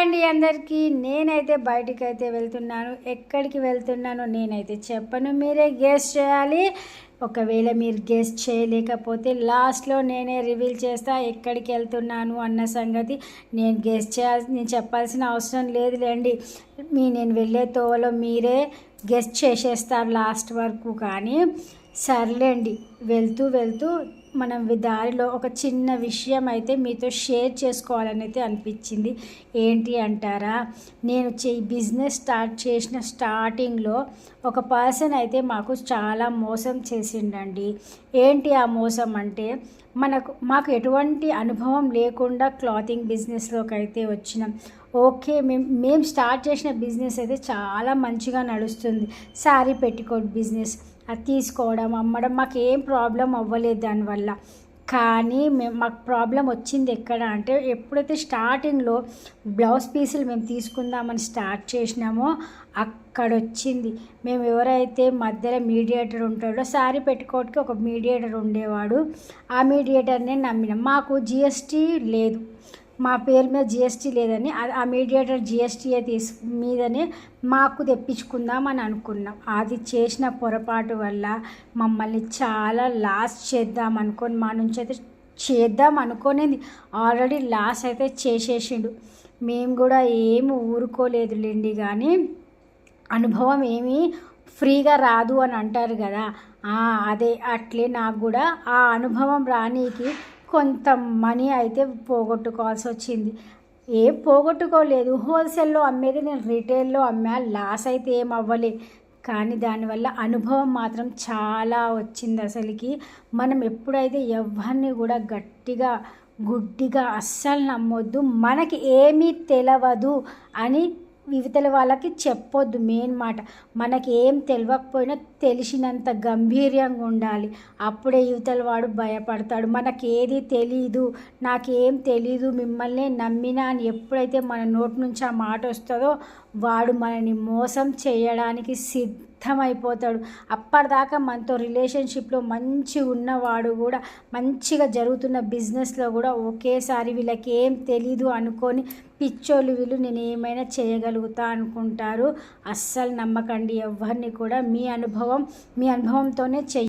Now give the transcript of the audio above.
అండి అందరికీ. నేనైతే బయటికి అయితే వెళ్తున్నాను. ఎక్కడికి వెళ్తున్నానో నేనైతే చెప్పను. మీరే గెస్ చేయాలి. ఒకవేళ మీరు గెస్ట్ చేయలేకపోతే లాస్ట్లో నేనే రివీల్ చేస్తా ఎక్కడికి వెళ్తున్నాను అన్న సంగతి నేను గెస్ట్ చేయాల్సి నేను చెప్పాల్సిన అవసరం లేదులేండి. మీ నేను వెళ్ళే తోవలో మీరే గెస్ట్ చేసేస్తారు లాస్ట్ వరకు కానీ. సర్లేండి. వెళ్తూ వెళ్తూ మనం దారిలో ఒక చిన్న విషయం అయితే మీతో షేర్ చేసుకోవాలని అయితే అనిపించింది. ఏంటి అంటారా? నేను చే బిజినెస్ స్టార్ట్ చేసిన స్టార్టింగ్లో ఒక పర్సన్ అయితే మాకు చాలా మోసం చేసిండండి. ఏంటి ఆ మోసం అంటే మనకు మాకు ఎటువంటి అనుభవం లేకుండా క్లాతింగ్ బిజినెస్లోకి అయితే వచ్చినాం. ఓకే మేము మేము స్టార్ట్ చేసిన బిజినెస్ అయితే చాలా మంచిగా నడుస్తుంది. శారీ పెట్టికోట్ బిజినెస్ అది తీసుకోవడం అమ్మడం మాకు ఏం ప్రాబ్లం అవ్వలేదు దానివల్ల. కానీ మేము మాకు ప్రాబ్లం వచ్చింది ఎక్కడ అంటే ఎప్పుడైతే స్టార్టింగ్లో బ్లౌజ్ పీసులు మేము తీసుకుందామని స్టార్ట్ చేసినామో అక్కడ వచ్చింది మేము ఎవరైతే మధ్యలో మీడియేటర్ ఉంటాడో శారీ పెట్టుకోవడానికి ఒక మీడియేటర్ ఉండేవాడు. ఆ మీడియేటర్నే నమ్మినాం. మాకు జిఎస్టీ లేదు. మా పేరు మీద జిఎస్టీ లేదని ఆ మీడియేటర్ జిఎస్టీయే తీసు మీదనే మాకు తెప్పించుకుందాం అని అనుకున్నాం. అది చేసిన పొరపాటు వల్ల మమ్మల్ని చాలా లాస్ చేద్దాం అనుకొని మా నుంచి అయితే చేద్దాం అనుకునేది ఆల్రెడీ లాస్ అయితే చేసేసిండు. మేము కూడా ఏమి ఊరుకోలేదులేండి కానీ అనుభవం ఏమీ ఫ్రీగా రాదు అని అంటారు కదా అదే అట్లే నాకు కూడా ఆ అనుభవం రానీకి కొంత మనీ అయితే పోగొట్టుకోవాల్సి వచ్చింది ఏం పోగొట్టుకోలేదు. హోల్సేల్లో అమ్మేది నేను రీటైల్లో అమ్మా లాస్ అయితే ఏం అవ్వలే. కానీ దానివల్ల అనుభవం మాత్రం చాలా వచ్చింది అసలుకి మనం ఎప్పుడైతే ఎవరిని కూడా గట్టిగా గుడ్డిగా అస్సలు నమ్మొద్దు మనకి ఏమీ తెలవదు అని ఇవతల వాళ్ళకి చెప్పొద్దు మెయిన్ మాట. మనకి ఏం తెలియకపోయినా తెలిసినంత గంభీర్యంగా ఉండాలి. అప్పుడే యువతల వాడు భయపడతాడు. మనకి ఏది తెలీదు నాకేం తెలీదు మిమ్మల్ని నమ్మినా అని ఎప్పుడైతే మన నోటి నుంచి ఆ మాట వస్తుందో వాడు మనని మోసం చేయడానికి సిద్ధ సిద్ధమైపోతాడు అప్పటిదాకా మనతో రిలేషన్షిప్లో మంచి ఉన్నవాడు కూడా మంచిగా జరుగుతున్న బిజినెస్లో కూడా ఒకేసారి వీళ్ళకి ఏం తెలీదు అనుకొని పిచ్చోళ్ళు వీళ్ళు నేను ఏమైనా చేయగలుగుతా అనుకుంటారు. అస్సలు నమ్మకండి ఎవరిని కూడా. మీ అనుభవం మీ అనుభవంతోనే చెయ్యి.